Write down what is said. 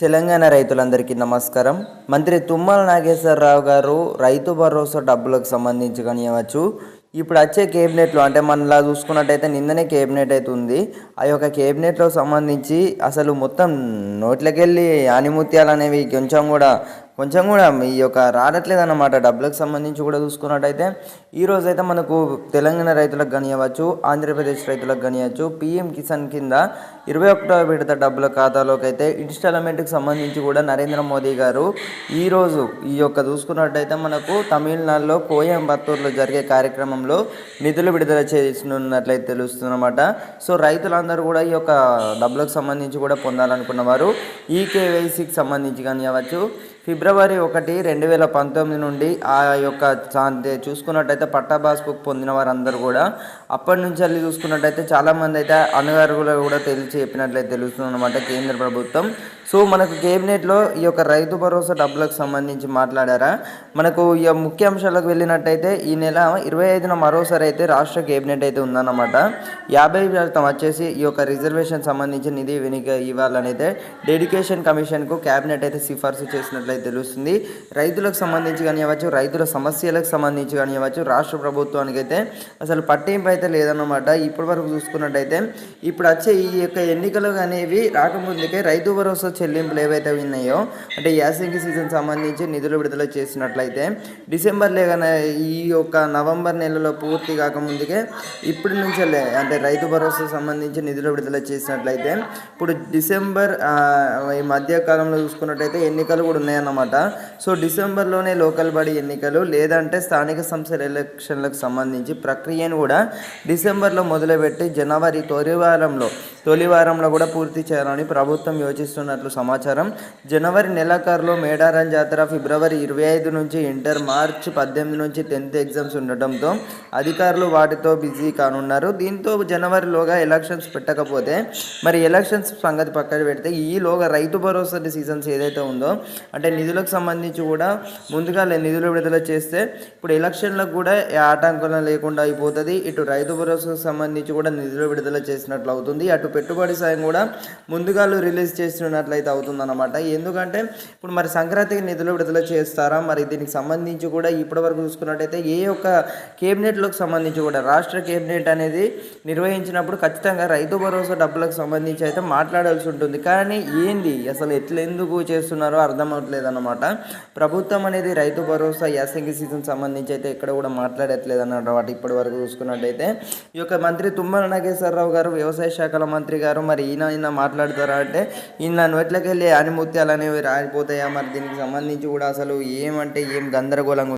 తెలంగాణ రైతులందరికీ నమస్కారం. మంత్రి తుమ్మల నాగేశ్వరరావు గారు రైతు భరోసా డబ్బులకు సంబంధించి కానివ్వచ్చు ఇప్పుడు వచ్చే కేబినెట్లో అంటే మనలా చూసుకున్నట్టయితే నిన్ననే కేబినెట్ అయితే ఉంది. ఆ యొక్క కేబినెట్లో సంబంధించి అసలు మొత్తం నోట్లకెళ్ళి ఆనిముత్యాలు అనేవి కొంచెం కూడా కొంచెం కూడా ఈ యొక్క రావట్లేదు అన్నమాట డబ్బులకు సంబంధించి కూడా చూసుకున్నట్టయితే ఈ రోజు అయితే మనకు తెలంగాణ రైతులకు కానివ్వచ్చు ఆంధ్రప్రదేశ్ రైతులకు కానివ్వచ్చు పిఎం కిసాన్ కింద ఇరవై ఒకటో విడత డబ్బుల ఖాతాలోకి అయితే ఇన్స్టాల్మెంట్కి సంబంధించి కూడా నరేంద్ర మోదీ గారు ఈరోజు ఈ యొక్క చూసుకున్నట్టయితే మనకు తమిళనాడులో కోయంబత్తూరులో జరిగే కార్యక్రమంలో నిధులు విడుదల చేసినట్లయితే తెలుస్తుందన్నమాట. సో రైతులందరూ కూడా ఈ యొక్క డబ్బులకు సంబంధించి కూడా పొందాలనుకున్న వారు ఈ కేవైసీకి సంబంధించి కానివ్వచ్చు. ఫిబ్రవరి ఒకటి రెండు వేల పంతొమ్మిది నుండి ఆ యొక్క చూసుకున్నట్టయితే పట్టా పాస్బుక్ పొందిన వారందరూ కూడా అప్పటి నుంచి వెళ్ళి చూసుకున్నట్టయితే చాలామంది అయితే అనగారుగులో కూడా తెలిసి చెప్పినట్లయితే తెలుస్తుంది అనమాట కేంద్ర ప్రభుత్వం సో మనకు కేబినెట్లో ఈ యొక్క రైతు భరోసా డబ్బులకు సంబంధించి మాట్లాడారా? మనకు ఈ ముఖ్య అంశాలకు వెళ్ళినట్టయితే ఈ నెల ఇరవై ఐదున మరోసారి అయితే రాష్ట్ర కేబినెట్ అయితే ఉందన్నమాట. యాభై శాతం వచ్చేసి ఈ యొక్క రిజర్వేషన్ సంబంధించి నిధి వెనుక ఇవ్వాలని అయితే డెడికేషన్ కమిషన్కు కేబినెట్ అయితే సిఫార్సు చేసినట్లయితే తెలుస్తుంది. రైతులకు సంబంధించి కానివ్వచ్చు రైతుల సమస్యలకు సంబంధించి కానివ్వచ్చు రాష్ట్ర ప్రభుత్వానికి అయితే అసలు పట్టింపు అయితే లేదన్నమాట. ఇప్పటి వరకు చూసుకున్నట్టయితే ఇప్పుడు వచ్చే ఈ యొక్క ఎన్నికలు అనేవి రాకముందుకే రైతు భరోసా చెల్లింపులు ఏవైతే ఉన్నాయో అంటే యాసంగి సీజన్ సంబంధించి నిధులు విడుదల చేసినట్లయితే డిసెంబర్ లేక ఈ యొక్క నవంబర్ నెలలో పూర్తి కాకముందుకే ఇప్పటి నుంచే అంటే రైతు భరోసా సంబంధించి నిధులు విడుదల చేసినట్లయితే ఇప్పుడు డిసెంబర్ ఈ మధ్య కాలంలో చూసుకున్నట్టయితే ఎన్నికలు కూడా ఉన్నాయన్నమాట. సో డిసెంబర్లోనే లోకల్ బడి ఎన్నికలు లేదంటే స్థానిక సంస్థల ఎలక్షన్లకు సంబంధించి ప్రక్రియను కూడా డిసెంబర్లో మొదలుపెట్టి జనవరి తొలి వారంలో తొలి వారంలో కూడా పూర్తి చేయాలని ప్రభుత్వం యోచిస్తున్నట్లు సమాచారం. జనవరి నెలాఖరులో మేడారం జాతర ఫిబ్రవరి ఇరవై ఐదు నుంచి ఇంటర్ మార్చ్ పద్దెనిమిది నుంచి టెన్త్ ఎగ్జామ్స్ ఉండటంతో అధికారులు వాటితో బిజీ కానున్నారు. దీంతో జనవరిలోగా ఎలక్షన్స్ పెట్టకపోతే మరి ఎలక్షన్స్ సంగతి పక్కన పెడితే ఈలోగా రైతు భరోసా సీజన్స్ ఏదైతే ఉందో అంటే నిధులకు సంబంధించి కూడా ముందుగా నిధులు విడుదల చేస్తే ఇప్పుడు ఎలక్షన్లకు కూడా ఆటంకం లేకుండా అయిపోతుంది. ఇటు రైతు భరోసాకు సంబంధించి కూడా నిధులు విడుదల చేసినట్లు అవుతుంది. అటు పెట్టుబడి సాయం కూడా ముందుగా రిలీజ్ అయితే అవుతుందన్నమాట. ఎందుకంటే ఇప్పుడు మరి సంక్రాంతికి నిధులు విడుదల చేస్తారా? మరి దీనికి సంబంధించి కూడా ఇప్పటి వరకు చూసుకున్నట్టయితే ఏ ఒక్క కేబినెట్లకు సంబంధించి కూడా రాష్ట్ర కేబినెట్ అనేది నిర్వహించినప్పుడు ఖచ్చితంగా రైతు భరోసా డబ్బులకు సంబంధించి అయితే మాట్లాడాల్సి ఉంటుంది. కానీ ఏంది? అసలు ఎట్లా ఎందుకు చేస్తున్నారో అర్థం అవ్వట్లేదు అన్నమాట ప్రభుత్వం అనేది రైతు భరోసా యాసంగి సీజన్ సంబంధించి అయితే ఎక్కడ కూడా మాట్లాడట్లేదు అన్నమాట ఇప్పటి వరకు చూసుకున్నట్టయితే. ఈ యొక్క మంత్రి తుమ్మల నాగేశ్వరరావు గారు వ్యవసాయ శాఖల మంత్రి గారు మరి ఈయన ఈయన మాట్లాడతారా అంటే ఈయన నోట్లకెళ్ళి ఆనిముత్యాలు అనేవి రాలిపోతాయా మరి? దీనికి సంబంధించి కూడా అసలు ఏమంటే ఏం గందరగోళంగా